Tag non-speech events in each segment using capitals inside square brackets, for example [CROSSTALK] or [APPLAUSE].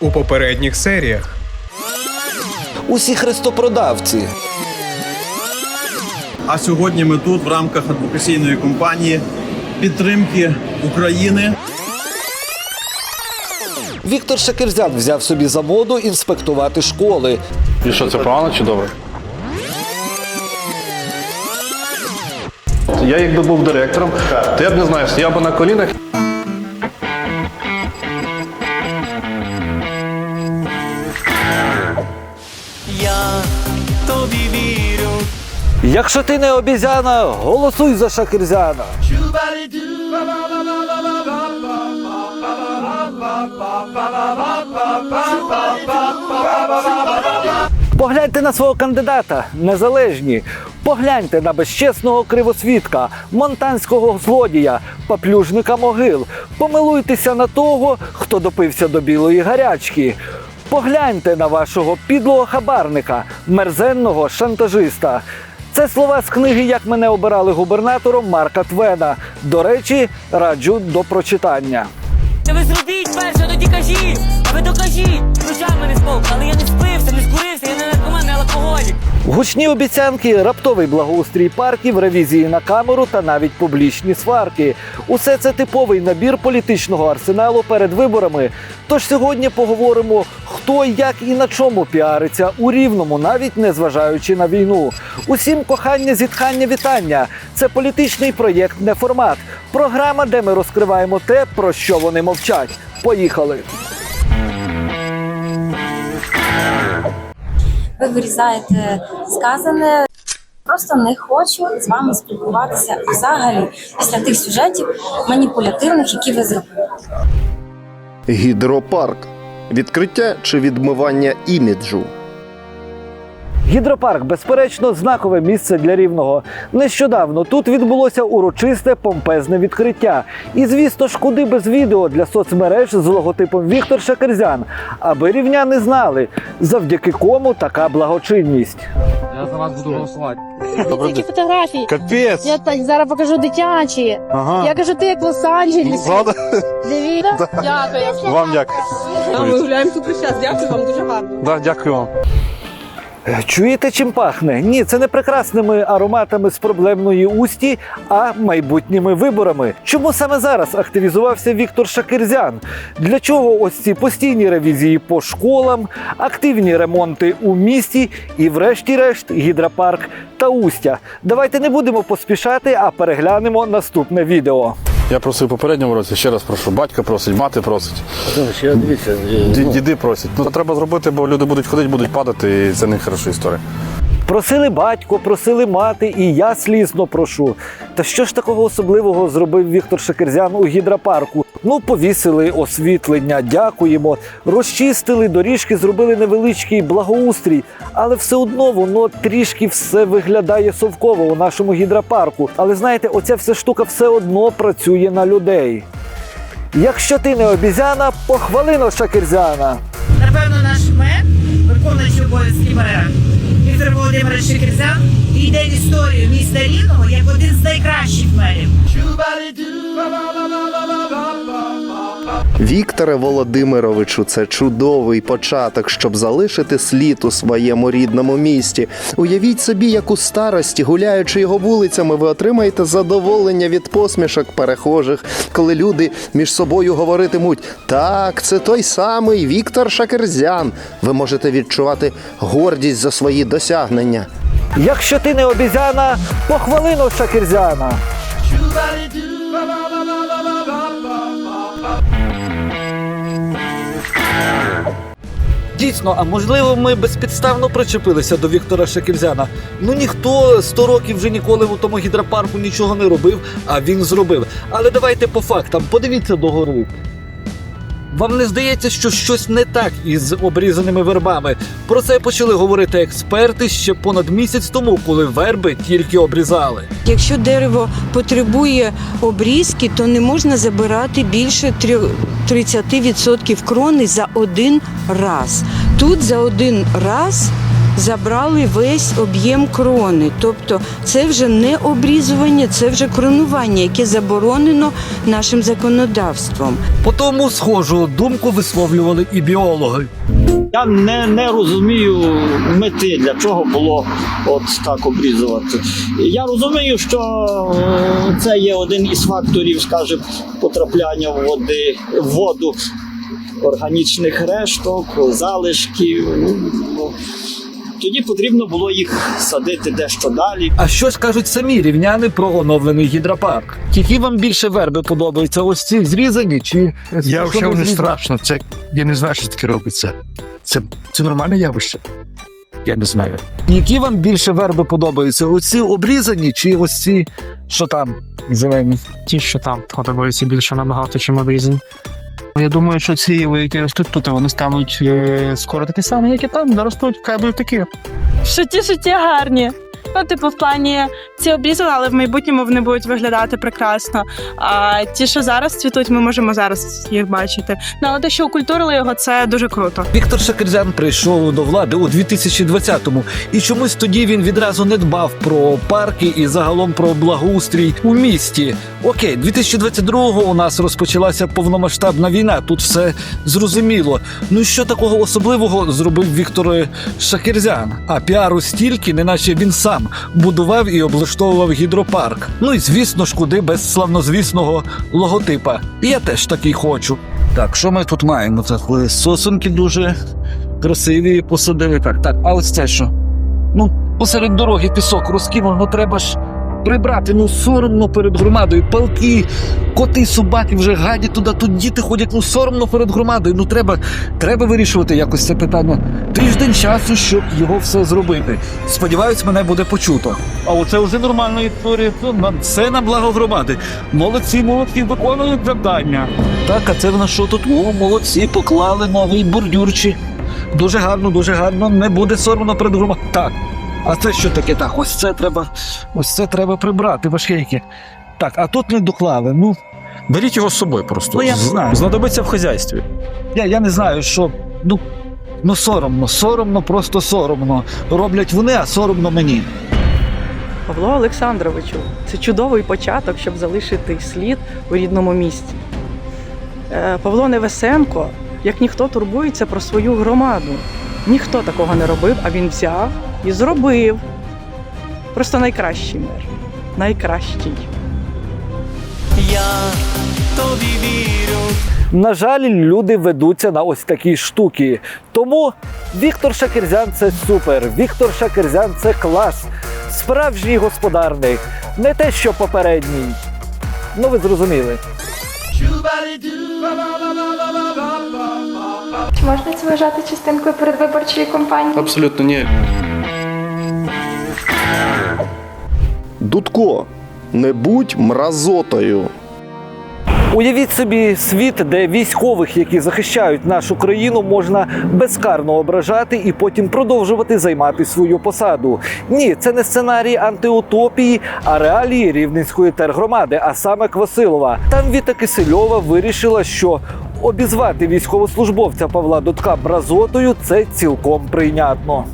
у попередніх серіях. Усі хрестопродавці. А сьогодні ми тут в рамках адвокаційної кампанії підтримки України. Віктор Шакерзян взяв собі за моду інспектувати школи. І що, це погано чи добре? Я якби був директором, то я б не знаю, стояв би на колінах. Якщо ти не обізяна, голосуй за Шакерзяна. Погляньте на свого кандидата, незалежні. Погляньте на безчесного кривосвідка, монтанського злодія, поплюжника могил. Помилуйтеся на того, хто допився до білої гарячки. Погляньте на вашого підлого хабарника, мерзенного шантажиста. Це слова з книги Як мене обирали губернатором Марка Твена. До речі, раджу до прочитання. Це ви зробіть перше, тоді кажіть. Ви докажіть. Ночами не спав, але я не спився, не скурився, я не наркоман, не алкоголік. Гучні обіцянки, раптовий благоустрій парків, ревізії на камеру та навіть публічні сварки. Усе це типовий набір політичного арсеналу перед виборами. Тож сьогодні поговоримо, хто як і на чому піариться у рівному, навіть не зважаючи на війну. Усім кохання, зітхання, вітання. Це політичний проєкт, не формат. Програма, де ми розкриваємо те, про що вони мовчать. Поїхали. Ви вирізаєте сказане. Просто не хочу з вами спілкуватися взагалі після тих сюжетів маніпулятивних, які ви зробили. Гідропарк. Відкриття чи відмивання іміджу. Гідропарк, безперечно, знакове місце для рівного. Нещодавно тут відбулося урочисте помпезне відкриття. І звісно ж, куди без відео для соцмереж з логотипом Віктор Шакерзян, аби рівняни знали, завдяки кому така благочинність. Я за Які фотографії? Капець! Я так зараз покажу дитячі. Ага. Я кажу, ти як Лос-Анджелес. Правда? Дивіться. [LAUGHS] Дякую. Вам дякую. Ми гуляємо тут час. Дякую вам дуже гарно. Да, дякую вам. Чуєте, чим пахне? Ні, це не прекрасними ароматами з проблемної усті, а майбутніми виборами. Чому саме зараз активізувався Віктор Шакирзян? Для чого ось ці постійні ревізії по школам, активні ремонти у місті і, врешті-решт, гідропарк та устя? Давайте не будемо поспішати, а переглянемо наступне відео. Я просив попередньому році, ще раз прошу. Батько просить, мати просить. Ді- Діди просять. Ну треба зробити, бо люди будуть ходити, будуть падати, і це не хороша історія. Просили батько, просили мати, і я слізно прошу. Та що ж такого особливого зробив Віктор Шакерзян у гідропарку? Ну, повісили освітлення, дякуємо, розчистили доріжки, зробили невеличкий благоустрій, але все одно воно трішки все виглядає совково у нашому гідропарку. Але знаєте, оця вся штука все одно працює на людей. Якщо ти не обізяна, похвалино Шакерзяна. Напевно, наш мер, виконуючий обов'язки мера, Віктор Володимирович Шикерзян, йде в історію міста Рівного як один з найкращих мерів. Вікторе Володимировичу, це чудовий початок, щоб залишити слід у своєму рідному місті. Уявіть собі, як у старості, гуляючи його вулицями, ви отримаєте задоволення від посмішок перехожих, коли люди між собою говоритимуть: так, це той самий Віктор Шакерзян. Ви можете відчувати гордість за свої досягнення. Якщо ти не обізяна, похвалино Шакерзяна. Дійсно, а можливо, ми безпідставно причепилися до Віктора Шакельзяна. Ну ніхто 100 років вже ніколи у тому гідропарку нічого не робив, а він зробив. Але давайте по фактам, подивіться догори. Вам не здається, що щось не так із обрізаними вербами? Про це почали говорити експерти ще понад місяць тому, коли верби тільки обрізали. Якщо дерево потребує обрізки, то не можна забирати більше трьох- 30% крони за один раз. Тут за один раз забрали весь об'єм крони. Тобто це вже не обрізування, це вже кронування, яке заборонено нашим законодавством. По тому схожу думку висловлювали і біологи. Я не, не розумію мети, для чого було от так обрізувати. Я розумію, що е, це є один із факторів, скажімо, потрапляння в води, в воду органічних решток, залишків. Ну, Тоді потрібно було їх садити дещо далі. А що ж кажуть самі рівняни про оновлений гідропарк? Які вам більше верби подобаються? Ось ці зрізані чи Я вже не не страшно. Це я не знаю, що таке робиться. Це, це нормальне явище. Я не знаю. Які вам більше верби подобаються? Оці обрізані чи ось ці, що там зелені? Ті, що там подобаються більше набагато, чим обрізані. Я думаю, що ці, які ростуть тут, вони стануть е, скоро такі самі, як і там, наростуть, хай будуть такі. Шуті, шуті гарні. Ну, типу, в плані ці обрізали, але в майбутньому вони будуть виглядати прекрасно. А ті, що зараз цвітуть, ми можемо зараз їх бачити. Ну, але те, що окультурили його, це дуже круто. Віктор Шакирзян прийшов до влади у 2020-му, і чомусь тоді він відразу не дбав про парки і загалом про благоустрій у місті. Окей, 2022-го у нас розпочалася повномасштабна війна. Тут все зрозуміло. Ну що такого особливого зробив Віктор Шакирзян? А піару стільки, неначе він сам будував і облаштовував гідропарк. Ну і звісно ж, куди без славнозвісного логотипа. Я теж такий хочу. Так, що ми тут маємо? Це сосунки дуже красиві, посадили. Так, так, а ось це що? Ну, посеред дороги пісок розкинув, ну треба ж прибрати. Ну, соромно перед громадою. Палки, коти, собаки вже гадять туди, тут діти ходять, ну соромно перед громадою. Ну треба, треба вирішувати якось це питання. Тиждень часу, щоб його все зробити. Сподіваюсь, мене буде почуто. А оце вже нормальна історія. На- Все на благо громади. Молодці, молодці, виконують завдання. Так, а це в нас що тут? О, молодці, поклали новий бордюрчик. Дуже гарно, дуже гарно. Не буде соромно перед громадою. Так. А це що таке? Так, ось це треба, ось це треба прибрати, важкеньке. Так, а тут не доклали. Ну, Беріть його з собою просто. Ну, я не З- знаю. Знадобиться в хазяйстві. я, я не знаю, що. Ну, ну соромно, соромно, просто соромно. Роблять вони, а соромно мені. Павло Олександровичу, це чудовий початок, щоб залишити слід у рідному місті. Е, Павло Невесенко, як ніхто турбується про свою громаду. Ніхто такого не робив, а він взяв і зробив. Просто найкращий мер. Найкращий. Я тобі вірю. На жаль, люди ведуться на ось такі штуки. Тому Віктор Шакирзян це супер. Віктор Шакирзян це клас. Справжній господарник. Не те, що попередній. Ну, ви зрозуміли. Чи можна це вважати частинкою передвиборчої кампанії? Абсолютно ні. Дудко, не будь мразотою. Уявіть собі світ, де військових, які захищають нашу країну, можна безкарно ображати і потім продовжувати займати свою посаду. Ні, це не сценарій антиутопії, а реалії рівненської тергромади, а саме Квасилова. Там Віта Кисельова вирішила, що обізвати військовослужбовця Павла Дудка мразотою це цілком прийнятно.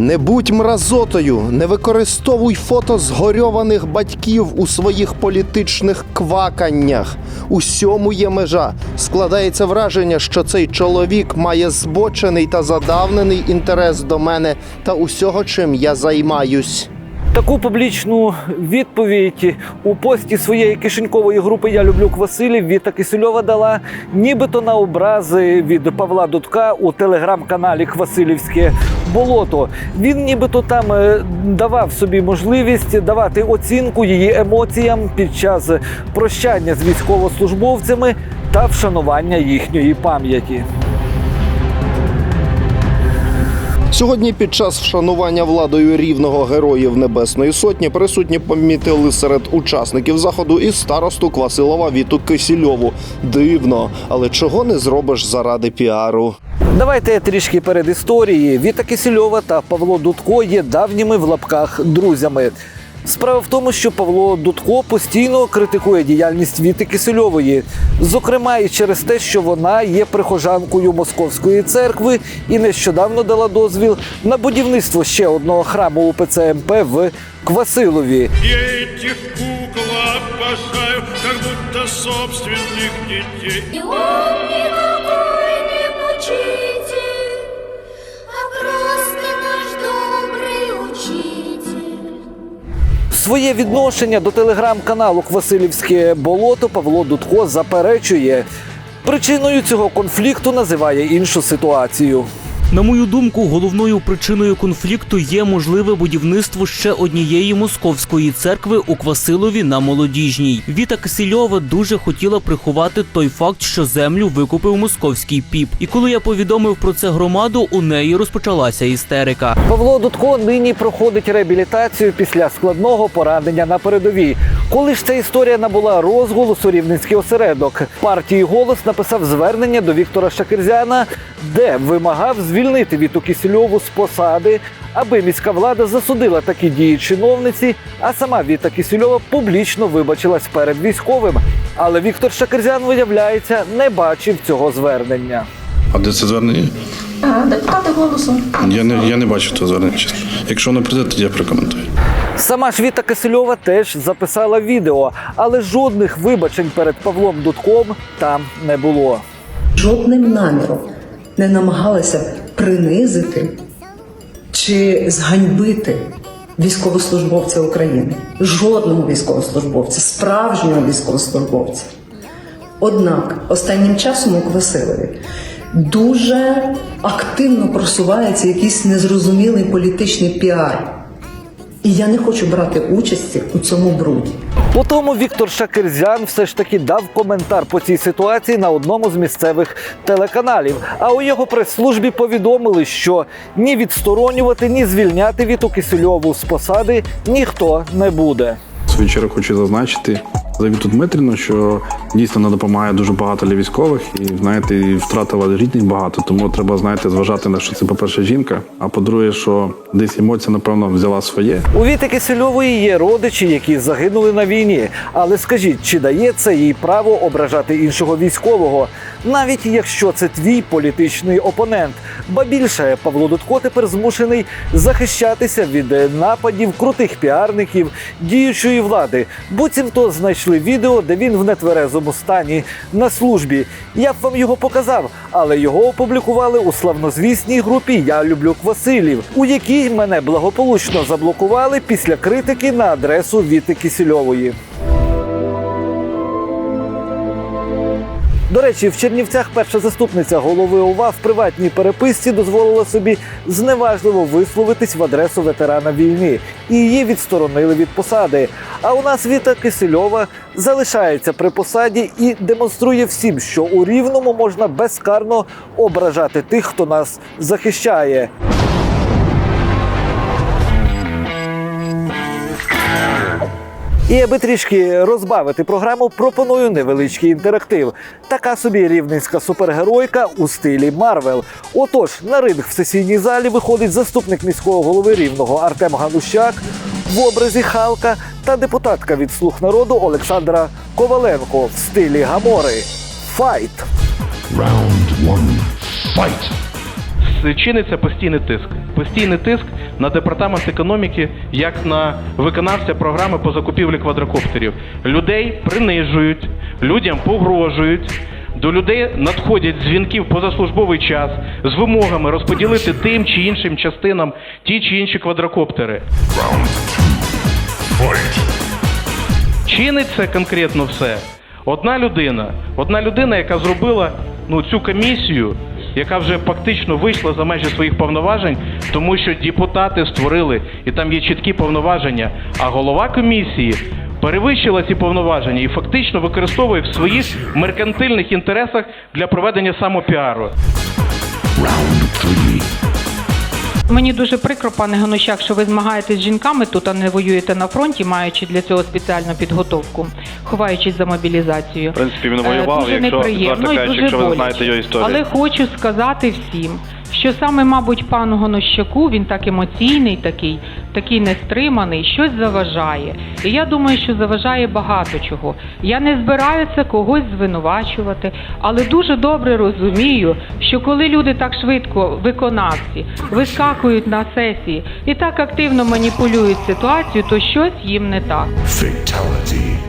Не будь мразотою, не використовуй фото згорьованих батьків у своїх політичних кваканнях. Усьому є межа. Складається враження, що цей чоловік має збочений та задавнений інтерес до мене та усього, чим я займаюсь. Таку публічну відповідь у пості своєї кишенькової групи Я люблю Квасилів Віта Кисельова дала нібито на образи від Павла Дудка у телеграм-каналі Квасилівське болото. Він нібито там е, давав собі можливість давати оцінку її емоціям під час прощання з військовослужбовцями та вшанування їхньої пам'яті. Сьогодні під час вшанування владою рівного героїв Небесної Сотні присутні помітили серед учасників заходу і старосту Квасилова Віту Кисільову. Дивно, але чого не зробиш заради піару? Давайте трішки перед історії. Віта Кисільова та Павло Дудко є давніми в лапках друзями. Справа в тому, що Павло Дудко постійно критикує діяльність Віти Кисельової, зокрема і через те, що вона є прихожанкою Московської церкви і нещодавно дала дозвіл на будівництво ще одного храму УПЦ МП в Квасилові. Я кукол обожаю, как будто собственных детей. Своє відношення до телеграм-каналу Квасилівське болото Павло Дудко заперечує. Причиною цього конфлікту називає іншу ситуацію. На мою думку, головною причиною конфлікту є можливе будівництво ще однієї московської церкви у Квасилові на молодіжній. Віта Кисельова дуже хотіла приховати той факт, що землю викупив московський піп. І коли я повідомив про це громаду, у неї розпочалася істерика. Павло Дудко нині проходить реабілітацію після складного поранення на передовій. Коли ж ця історія набула розголосу рівненський осередок, партії голос написав звернення до Віктора Шакирзяна, де вимагав звільнити Віту Кисельову з посади, аби міська влада засудила такі дії чиновниці, а сама Віта Кисельова публічно вибачилась перед військовим. Але Віктор Шакирзян, виявляється, не бачив цього звернення. А де це звернення? Депутати голосу. Я не, я не бачив того звернення, чесно. Якщо не прийде, тоді я прокоментую. Сама ж Віта Кисельова теж записала відео, але жодних вибачень перед Павлом Дудком там не було. жодним наміром не намагалася принизити чи зганьбити військовослужбовця України. Жодного військовослужбовця, справжнього військовослужбовця. Однак останнім часом у Квасилові дуже активно просувається якийсь незрозумілий політичний піар. І я не хочу брати участі у цьому бруді. По тому Віктор Шакирзян все ж таки дав коментар по цій ситуації на одному з місцевих телеканалів. А у його прес-службі повідомили, що ні відсторонювати, ні звільняти Віту Кисельову з посади ніхто не буде. В хочу зазначити за Віту Дмитрівну, що дійсно вона допомагає дуже багато для військових, і знаєте, і втратила рідних багато. Тому треба знаєте, зважати на що це, по-перше, жінка. А по-друге, що десь емоція, напевно, взяла своє. У Віти Кисельової є родичі, які загинули на війні. Але скажіть, чи дає це їй право ображати іншого військового, навіть якщо це твій політичний опонент? Ба більше Павло Дудко тепер змушений захищатися від нападів крутих піарників діючої влади. Буцімто знайшли відео, де він в нетверезому стані на службі. Я б вам його показав, але його опублікували у славнозвісній групі Я люблю Квасилів, у якій мене благополучно заблокували після критики на адресу Віти Кісільової. До речі, в Чернівцях перша заступниця голови ОВА в приватній переписці дозволила собі зневажливо висловитись в адресу ветерана війни, і її відсторонили від посади. А у нас Віта Кисельова залишається при посаді і демонструє всім, що у рівному можна безкарно ображати тих, хто нас захищає. І аби трішки розбавити програму, пропоную невеличкий інтерактив. Така собі рівненська супергеройка у стилі Марвел. Отож, на ринг в сесійній залі виходить заступник міського голови рівного Артем Ганущак в образі Халка та депутатка від слуг народу Олександра Коваленко в стилі Гамори. Файт! Round one. Fight. Чиниться постійний тиск. Постійний тиск на департамент економіки, як на виконавця програми по закупівлі квадрокоптерів. Людей принижують, людям погрожують. До людей надходять дзвінки в позаслужбовий час з вимогами розподілити тим чи іншим частинам ті чи інші квадрокоптери. Чинить це конкретно все. Одна людина, одна людина, яка зробила ну, цю комісію, яка вже фактично вийшла за межі своїх повноважень, тому що депутати створили, і там є чіткі повноваження. А голова комісії перевищила ці повноваження і фактично використовує в своїх меркантильних інтересах для проведення самопіару. Мені дуже прикро, пане Ганущак, що ви змагаєтесь з жінками тут, а не воюєте на фронті, маючи для цього спеціальну підготовку, ховаючись за мобілізацією. В принципі, він Е, воював, дуже якщо неприємно і кажучи, дуже якщо ви знаєте його історію. Але хочу сказати всім, що саме, мабуть, пану Ганущаку, він так емоційний такий, такий нестриманий, щось заважає. І я думаю, що заважає багато чого. Я не збираюся когось звинувачувати, але дуже добре розумію, що коли люди так швидко, виконавці, вискакують на сесії і так активно маніпулюють ситуацію, то щось їм не так. Fatality.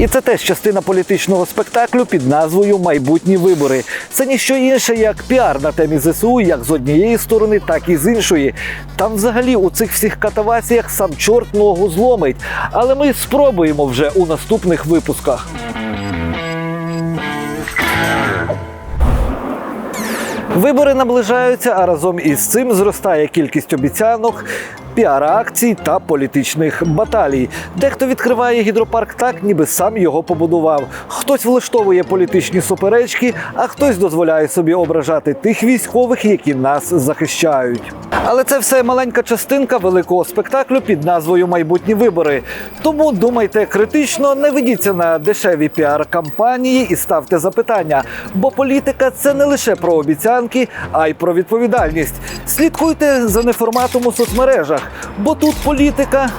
І це теж частина політичного спектаклю під назвою Майбутні вибори. Це ніщо інше, як піар на темі ЗСУ, як з однієї сторони, так і з іншої. Там взагалі у цих всіх катавасіях сам чорт ногу зломить. Але ми спробуємо вже у наступних випусках. Вибори наближаються, а разом із цим зростає кількість обіцянок, піар-акцій та політичних баталій. Дехто відкриває гідропарк так, ніби сам його побудував. Хтось влаштовує політичні суперечки, а хтось дозволяє собі ображати тих військових, які нас захищають. Але це все маленька частинка великого спектаклю під назвою Майбутні вибори. Тому думайте критично, не ведіться на дешеві піар-кампанії і ставте запитання. Бо політика це не лише про обіцянки, а й про відповідальність. Слідкуйте за неформатом у соцмережах, бо тут політика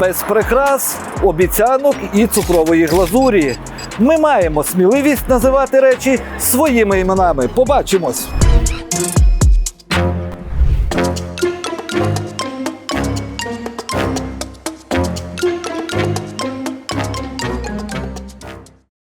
без прикрас, обіцянок і цукрової глазурі. Ми маємо сміливість називати речі своїми іменами. Побачимось!